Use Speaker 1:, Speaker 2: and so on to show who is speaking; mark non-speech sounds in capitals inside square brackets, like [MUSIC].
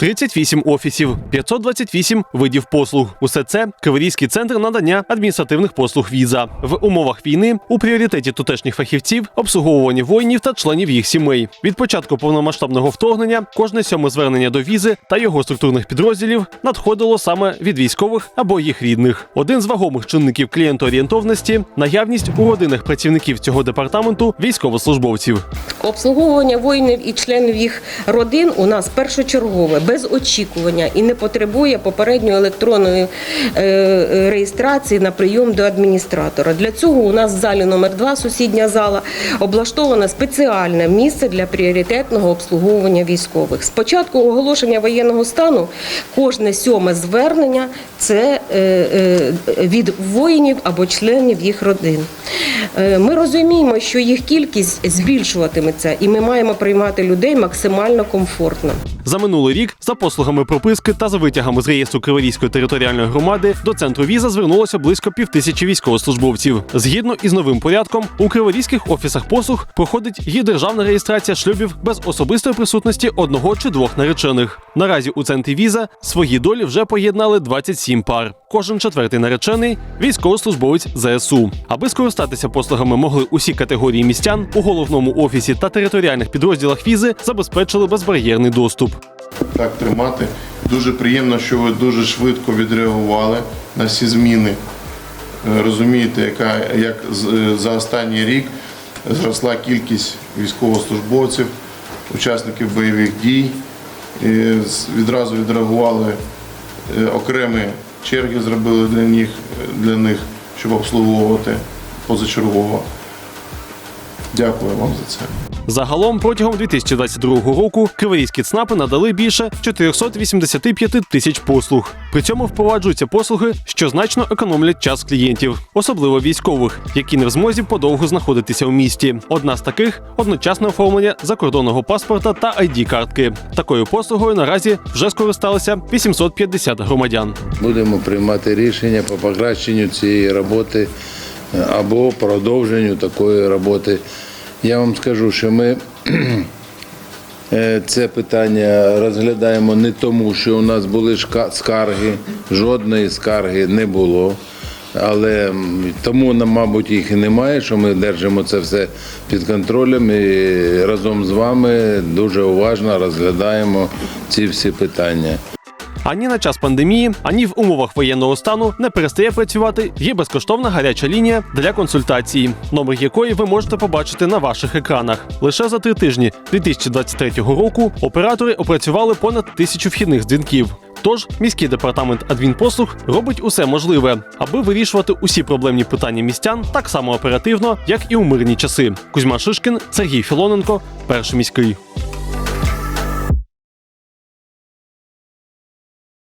Speaker 1: 38 офісів, 528 видів послуг. Усе це Криворізький центр надання адміністративних послуг віза. В умовах війни у пріоритеті тутешніх фахівців обслуговування воїнів та членів їх сімей. Від початку повномасштабного вторгнення кожне сьоме звернення до візи та його структурних підрозділів надходило саме від військових або їх рідних. Один з вагомих чинників клієнтоорієнтовності наявність у родинах працівників цього департаменту військовослужбовців.
Speaker 2: Обслуговування воїнів і членів їх родин у нас першочергове, без очікування і не потребує попередньої електронної е, реєстрації на прийом до адміністратора. Для цього у нас в залі номер 2 сусідня зала, облаштоване спеціальне місце для пріоритетного обслуговування військових. З початку оголошення воєнного стану кожне сьоме звернення це е, е, від воїнів або членів їх родин. Ми розуміємо, що їх кількість збільшуватиметься, і ми маємо приймати людей максимально комфортно.
Speaker 1: За минулий рік за послугами прописки та за витягами з реєстру Криворізької територіальної громади до центру віза звернулося близько півтисячі військовослужбовців. Згідно із новим порядком, у криворізьких офісах послуг проходить і державна реєстрація шлюбів без особистої присутності одного чи двох наречених. Наразі у центрі віза свої долі вже поєднали 27 пар. Кожен четвертий наречений військовослужбовець ЗСУ. Аби скористатися послугами могли усі категорії містян у головному офісі та територіальних підрозділах візи забезпечили безбар'єрний доступ.
Speaker 3: Так тримати. Дуже приємно, що ви дуже швидко відреагували на всі зміни. Е, Розумієте, яка як е, за останній рік зросла кількість військовослужбовців, учасників бойових дій. І Відразу відреагували е, окремі черги, зробили для них, для них, щоб обслуговувати позачергово. Дякую вам за це.
Speaker 1: Загалом протягом 2022 року криворізькі ЦНАПи надали більше 485 тисяч послуг. При цьому впроваджуються послуги, що значно економлять час клієнтів, особливо військових, які не в змозі подовго знаходитися у місті. Одна з таких одночасне оформлення закордонного паспорта та id картки. Такою послугою наразі вже скористалися 850 громадян.
Speaker 4: Будемо приймати рішення по покращенню цієї роботи або продовженню такої роботи. Я вам скажу, що ми [CLEARS THROAT] е, це питання розглядаємо не тому, що у нас були скарги, жодної скарги не було. Але тому нам, мабуть, їх і немає, що ми держимо це все під контролем і разом з вами дуже уважно розглядаємо ці всі питання.
Speaker 1: Ані на час пандемії, ані в умовах воєнного стану не перестає працювати є безкоштовна гаряча лінія для консультації, номер якої ви можете побачити на ваших екранах. Лише за три тижні 2023 року оператори опрацювали понад тисячу вхідних дзвінків. Тож міський департамент адмінпослуг робить усе можливе, аби вирішувати усі проблемні питання містян так само оперативно, як і у мирні часи. Кузьма Шишкін, Сергій Філоненко, перший міський.